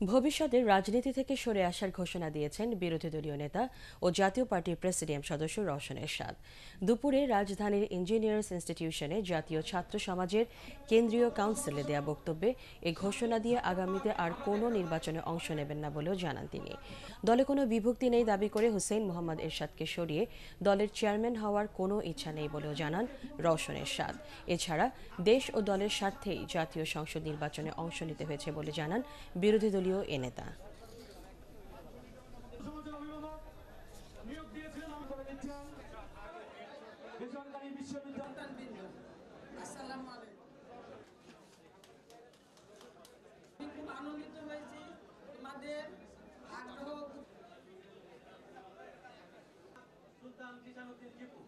ভবিষ্যতে রাজনীতি থেকে সরে আসার ঘোষণা দিয়েছেন বিরোধী দলীয় নেতা ও জাতীয় পার্টির প্রেসিডিয়াম সদস্য রওশন এরশাদ। দুপুরে রাজধানীর ইঞ্জিনিয়ার্স ইনস্টিটিউশনে জাতীয় ছাত্র সমাজের কেন্দ্রীয় কাউন্সিলে দেয়া বক্তব্যে এ ঘোষণা দিয়ে আগামীতে আর কোনো নির্বাচনে অংশ নেবেন না বলেও জানান তিনি। দলে কোনো বিভক্তি নেই দাবি করে হুসেইন মোহাম্মদ এরশাদকে সরিয়ে দলের চেয়ারম্যান হওয়ার কোনো ইচ্ছা নেই বলেও জানান রওশন এরশাদ। এছাড়া দেশ ও দলের স্বার্থেই জাতীয় সংসদ নির্বাচনে অংশ নিতে হয়েছে বলে জানান বিরোধী দলীয় এ নেতা। আনন্দিত আগ্রহ সুলতান কিষানুদ্দিন টিপু